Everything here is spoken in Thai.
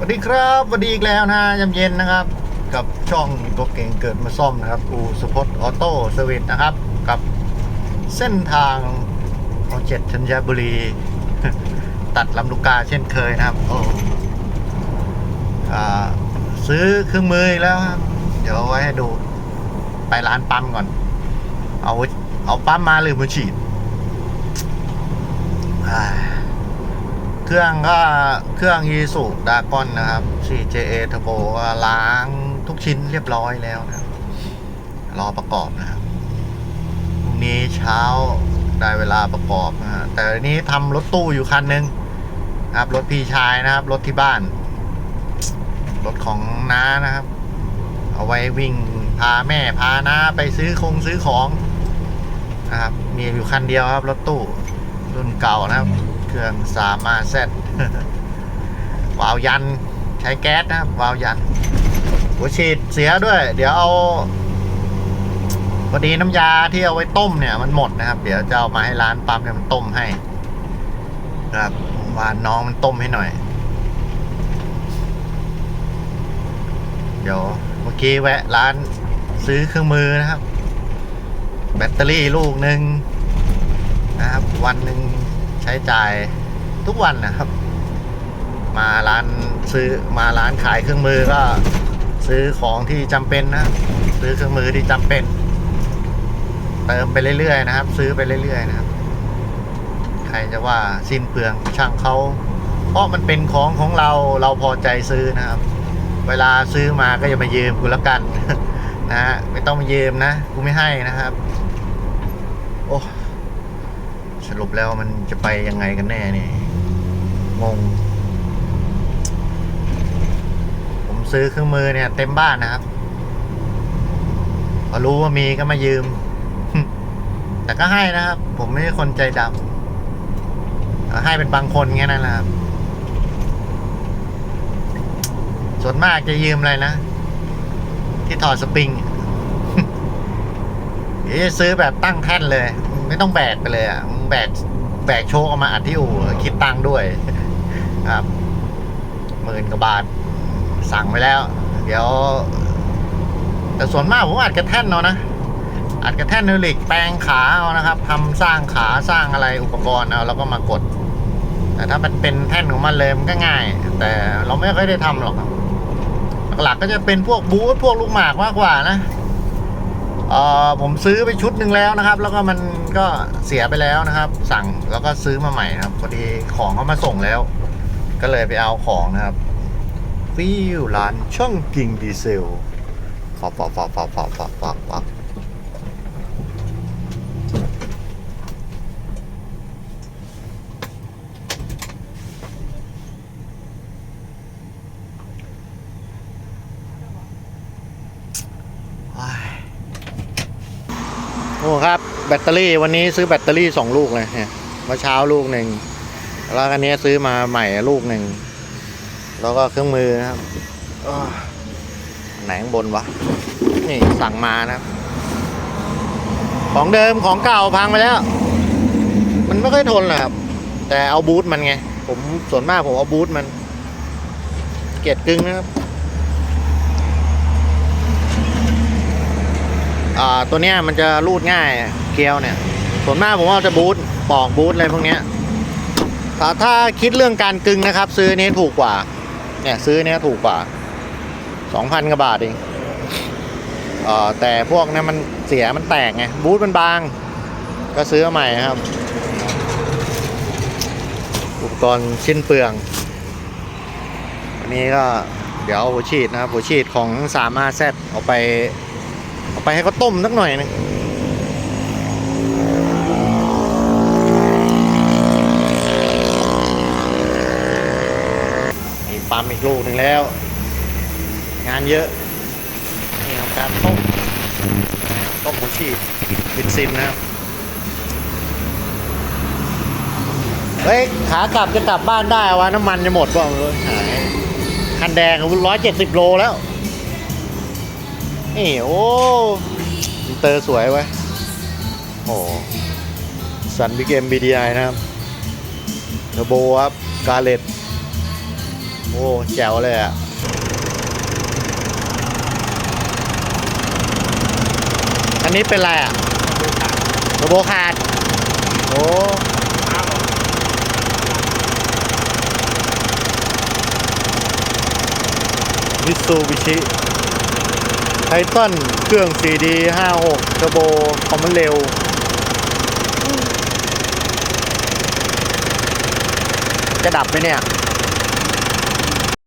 สวัสดีครับสวัสดีอีกแล้วนะยามเย็นนะครับ กับช่องตัวเก่งเกิดมาซ่อมนะครับอูสุพจน์ออโต้เซอร์วิสนะครับ กับเส้นทางโอเจ็ดธัญบุรี ตัดลำลูกกาเช่นเคยนะครับโอ้ซื้อเครื่องมือแล้วครับเดี๋ยวไว้ให้ดูไปร้านปั๊มก่อน เอาเอาปั๊มมาหรือมาฉีดอ่า เครื่องก็เครื่องยีสุดากอนนะครับ 4JA Turbo ก็ล้างทุกชิ้นเรียบร้อยแล้วนะรอประกอบนะครับพรุ่งนี้เช้าได้เวลาประกอบนะฮะแต่นี้ทำรถตู้อยู่คันหนึ่งนะครับรถพี่ชายนะครับ รถที่บ้าน รถของน้านะครับ เอาไว้วิ่งพาแม่พาน้าไปซื้อคงซื้อของนะครับมีอยู่คันเดียวครับ รถตู้รุ่นเก่านะครับ เครื่องสามาเซตวาล์วยันใช้แก๊สนะครับวาล์วยันหัวฉีดเสียด้วย เดี๋ยวเอาพอดีน้ำยาที่เอาไว้ต้มเนี่ยมันหมดนะครับ เดี๋ยวจะเอามาให้ร้านปั๊มเนี่ยมันต้มให้ครับวานน้องมันต้มให้หน่อย เดี๋ยวเมื่อกี้แวะร้านซื้อเครื่องมือนะครับ แบตเตอรี่ลูกหนึ่งนะครับ วันหนึ่ง ช้จ่ายทุกวันนะครับ มาร้านซื้อมาร้านขายเครื่องมือก็ซื้อของที่จำเป็นนะ ซื้อเครื่องมือที่จำเป็น เติมไปเรื่อยๆนะครับ ซื้อไปเรื่อยๆนะครับ ใครจะว่าสิ้นเปลืองช่างเขาเพราะมันเป็นของของเราเราพอใจซื้อนะครับ เวลาซื้อมาก็อย่ามายืมกูแล้วกันนะฮะไม่ต้องมายืมนะกูไม่ให้นะครับ โอ้ สรุปแล้วมันจะไปยังไงกันแน่นี่งง ผมซื้อเครื่องมือเนี่ย เต็มบ้านนะครับพอรู้ว่ามีก็มายืม แต่ก็ให้นะครับ ผมไม่ใช่คนใจดำให้เป็นบางคนแค่นั้นแหละครับ ส่วนมากจะยืมอะไรนะ ที่ถอดสปริงเดี๋ยวจะซื้อแบบตั้งแท่นเลย ไม่ต้องแบกไปเลยอะแบกแบกโชคเอามาอัดที่อู่คิดตังค์ด้วย ครับหมื่นกว่าบาท สั่งไปแล้ว เดี๋ยว แต่ส่วนมากผมอัดกระแท่นเอานะอัดกระแท่นนิลิกแปลงขาเอานะครับทำสร้างขาสร้างอะไรอุปกรณ์เอาแล้วก็มากด แต่ถ้ามันเป็นแท่นของมันเลยมันก็ง่าย แต่เราไม่ค่อยได้ทำหรอกหลักๆก็จะเป็นพวกบูธพวกลูกหมากมากกว่านะ ผมซื้อไปชุดหนึ่งแล้วนะครับ แล้วก็มันก็เสียไปแล้วนะครับ สั่งแล้วก็ซื้อมาใหม่ครับพอดีของเขามาส่งแล้ว ก็เลยไปเอาของนะครับฟิวร้านช่องกิ่งดีเซลฟอบฟอบฟอบฟอบฟอบฟอบฟอบฟอบว้าย โอ้ครับแบตเตอรี่วันนี้ซื้อแบตเตอรี่สองลูกเลยเนี่ยเมื่อเช้าลูกหนึ่งแล้วอันนี้ซื้อมาใหม่ลูกหนึ่งแล้วก็เครื่องมือนะครับไหนข้างบนวะนี่สั่งมานะครับ ของเดิมของเก่าพังไปแล้ว มันไม่ค่อยทนหรอกครับ แต่เอาบูทมันไง ผมส่วนมากผมเอาบูทมัน เกียดกึ่งนะครับ อ่า ตัวเนี้ยมันจะรูดง่ายเกลียวเนี่ย ส่วนมากผมว่าจะบูทปอกบูทอะไรพวกเนี้ยถ้าถ้าคิดเรื่องการกึงนะครับ ซื้อนี้ถูกกว่า เนี่ยซื้อเนี้ยถูกกว่าสองพันกว่าบาทเองเออแต่พวกนี้นมันเสียมันแตกไงบูทมันบาง ก็ซื้อมาใหม่ครับ อุปกรณ์ชิ้นเปลืองอันนี้ก็เดี๋ยวหัวฉีดนะครับหัวฉีดของสามารถแซดเอาไป เอาไปให้เขาต้มสักหน่อยหนึงมีปั๊มอีกลูกหนึ่งแล้ว งานเยอะนี่ครับการต้มต้มหัวฉีดบินซินนะครับเฮ้ยขากลับจะกลับบ้านได้วะน้ำมันจะหมดป่ะหายคันแดงร้อยเจ็ดสิบโลแล้ว นี่โอ้อินเตอร์สวยไว้โอ้สันบิ๊กมบีดีไอนะครับเทอร์โบครับ กาเลตโอ้แจ๋วเลยอะอันนี้เป็นอะไรอะระโบขาด โอ้มิตซูบิชิ ไททันเครื่อง 4D 56เทอร์โบคอมมันเร็วจะดับไหมเนี่ย